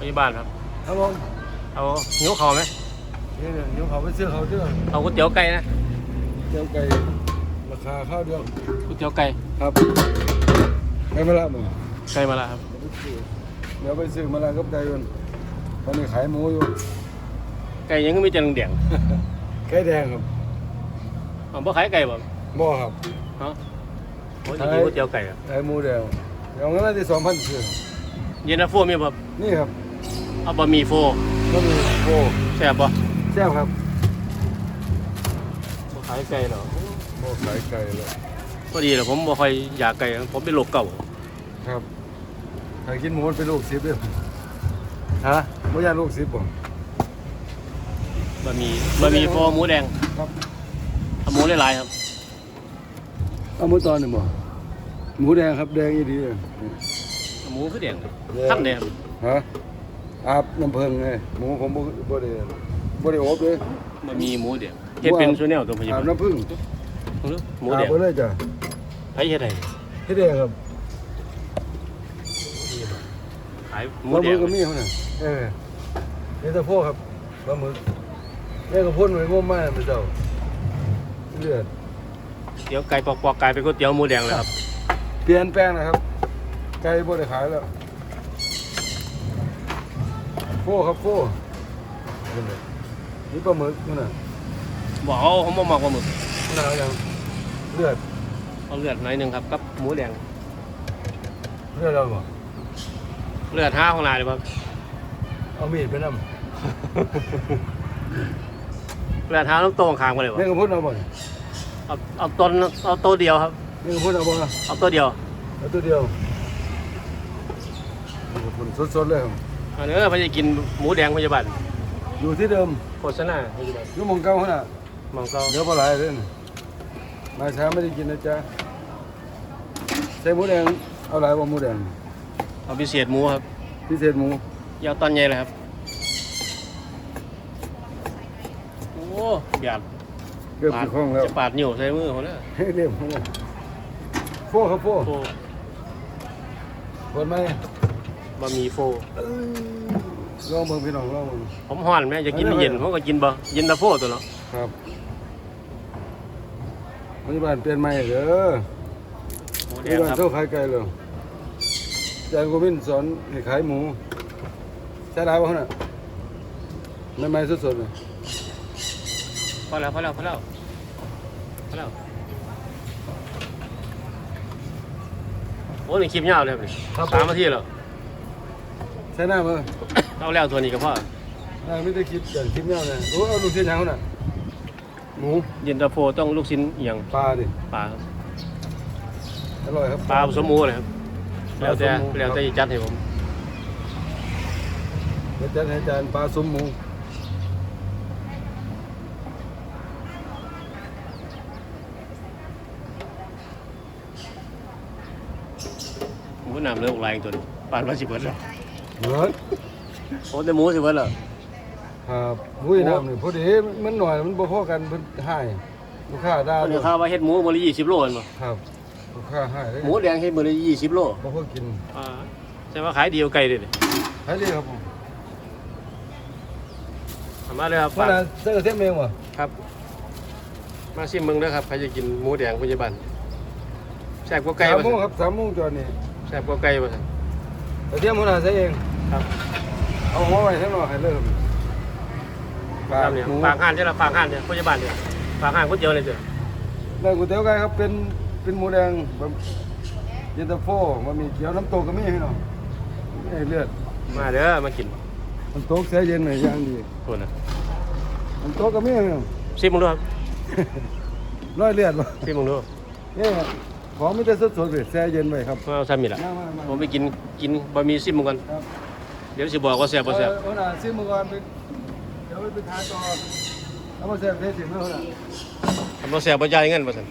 พยาบาลครับ ครับผมเอาหิวเขาไหมนี่เนี่ยเดี๋ยวเขาไปซื้อเขาเด้อเอาก๋วยเตี๋ยวไก่นะเจ้าไก่ราคาข้าวเดียวก๋วยเตี๋ยวไก่ครับไม่มาละมึงไก่มาและครับเดี๋ยวไปซื้อมาละกับไก่ก่อนตอนนี้ขายหมูอยู่ไก่ยังไม่เจริญเดียงไก่แดงครับอ๋อบ่ขายไก่บ่บ่ครับเนาะโอ้ยจะกินก๋วยเตี๋ยวไก่อะขายหมูแดงเดี๋ยวงั้นที่สองพันซื้อเย็นตาโฟมีบ่นี่ครับ เอาบะหมี่โฟก็มีโอ้แซ่บบ่แซ่บครับบ่ขายไก่เหรอโอ้ขายไก่เลยพอดีแหละผมบ่ค่อยอยากไก่ผมเป็นโรคเก่าครับใครกินหมูมันเป็นลูกสิบเด้อฮะไม่ยากลูกสิบบ่บะหมี่บะหมี่โฟหมูแดงครับเอาหมูหลายๆครับเอาหมูตอนหนึ่งบ่หมูแดงครับแดงอีดีเลยเอาหมูคือแดงขั้นแดงฮะ อาบน้ำเพิงไงหมูผมบ่บ่ได้บ่ได้อบเลยบะหมี่หมูแดงเฮ็ดเป็นซูแนลตัวพยาอาบาบลน้ำผึ้งหมูอาแดบงไปเลยจ้ะไผเฮ็ดให้เฮ็ดเองครับขายหหมูมูแดมืงอก็มีเขาน่ะเออนี่ตะโพกครับปลาหมึกนี่ก็พ่นไว้งมมาไปเจ้าเลือดเตี๋ยวไก่ปอกๆกลายเป็นก๋วยเตี๋ยวหมูแดงเลยครับ เปลี่ยนแปลงนะครับไก่บ่ได้ขายแล้ว โฟครับโฟนี่เลยนี่ปลาหมึกนั่นน่ะบอกเอาผมบ่มักปลาหมึกมันเอาอย่างเลือดเอาเลือดหน่อยหนึงครับกับหมูแดงเลือดเราบ่เลือดห้าของนายเลยครับเอามีดไปนำเลือดห้าต้องโตข้างมาเลยวะนี่ก็พ่นเอาบ่นี่เอาเอาต้นเอาตัวเดียวครับ นี่ก็พ่นเอาบ่เอาตัวเดียวเอาตัวเดียวนี่ก็พ่นสดๆเลยครับ อันนี้พยากินหมูแดงพยาบาลอยู่ที่เดิมโฆษณาพยาบาลอยู่หมองเก่าหั่นน่ะมองเก้าเดี๋ยวปลาไหลเลยนะมาเช้าไม่ได้กินนะจ๊ะใส่หมูแดงเอาหลายบ่หมูแดงเอาพิเศษหมูครับพิเศษหมูยาวตอนใหญ่เลยครับโอ้หยาดเรียบปาดที่คล้องแล้ว จะปาดนิ้วใส่มือเขาเนี่ยให้เรียบเลยโฟครับโฟโฟเปิดไหม บะหมี่โฟลองเบิ่งพี่น้องลองเบิ่งผมห่อนไหมจะกินเย็นผมก็กินบะเย็นตาโฟตัวเนาะครับพยาบาลเปลี่ยนใหม่เด้อหมูพแดงยาบาลครับเท่าขายไก่เลยอาจารย์โกวินสอนให้ขายหมูใช่หลายบ่น่ะใหม่ๆสดๆเลยพอแล้วพอแล้วพอแล้วพอแล้วโอ้ยนี่คลิปยาวเลยครับนี่สามนาทีแล้ว ใช่หน้าบ่เอาแล้วตัวนี้ก็พออ่าไม่ได้คิดอย่างคิดแนวนะโอ้เอาลูกชิ้นยังเขาน่ะหมูเย็นตาโฟต้องลูกชิ้นอหย่างปลาดิปลาครับอร่อยครับปลาผสมหมูเลยครับปลาแล้วแต่ผสมหมูแล้วแต่จะจัดให้ผมเดี๋ยวจะให้อาจารย์ปลาซุ้มหมูหมูน้ำเลือดออกลายตัวนี้ปลาว่าสิเบิดแล้ว เหมือนโอ้แต่หมูสิเบิดแล้วครับมุ้ยน้ำนี่พอดีมันหน่อยมันบ่พอกันเพิ่นให้ลูกค้าด่าตอนนี้ข้าวว่าเฮ็ดหมูมื้อละ20โลแม่นบ่ครับลูกค้าให้เลยหมูแดงเฮ็ดมื้อละ20โลบ่พอกินอ่าใช่ว่าขายดีกว่าไก่เด้นี่ให้เลยครับผมเอามาเลยครับว่าฝากน่ะเสื้อเส้นเองบ่ครับ มาชิมเบิ่งเด้อครับใครจะกินหมูแดงพยาบาลแซ่บกว่าไก่สามบ่โมงซั่นครับสามโมงจอดนี่แซ่บกว่าไก่บ่ซั่นแต่เที่ยงมื้อน่ะใส่เอง ครับเอาหัวไว้ข้างนอกให้เลยครับปลาตามเนี่ยหมูฝากห้านใช่ล่ะฝากห้านเนี่ยพยาบาลเนี่ยฝากห้านก๋วยเตี๋ยวเลยจ้ะแล้วก๋วยเตี๋ยวไก่ครับเป็นเป็นหมูแดงแบบเย็นตาโฟมันมีเกี๊ยวน้ำตกก็มีพี่น้องไอ้เลือดมาเด้อมากินน้ำตกเสียเย็นหน่อยอย่างดีคนน่ะน้ำตกก็มีพี่น้องชิมมึงดูครับร้อยเลือดบ่ชิมมึงดูเนี่ยของมีแต่สดๆเลยแช่เย็นไว้ครับมาเอาซ้ำนี่ล่ะมามามา ผมไปกินกินบะหมี่ซิมมึงก่อน ครับเดี๋ยวสิบอกว่าแซ่บบ่แซ่บเอาหน่าซื้อมือก่อนไปเดี๋ยวไปทานต่อเอามาแซ่บเทสิเมื่อไหร่ ทำบ่แซ่บบ่จ่ายเงินบ่ซั่น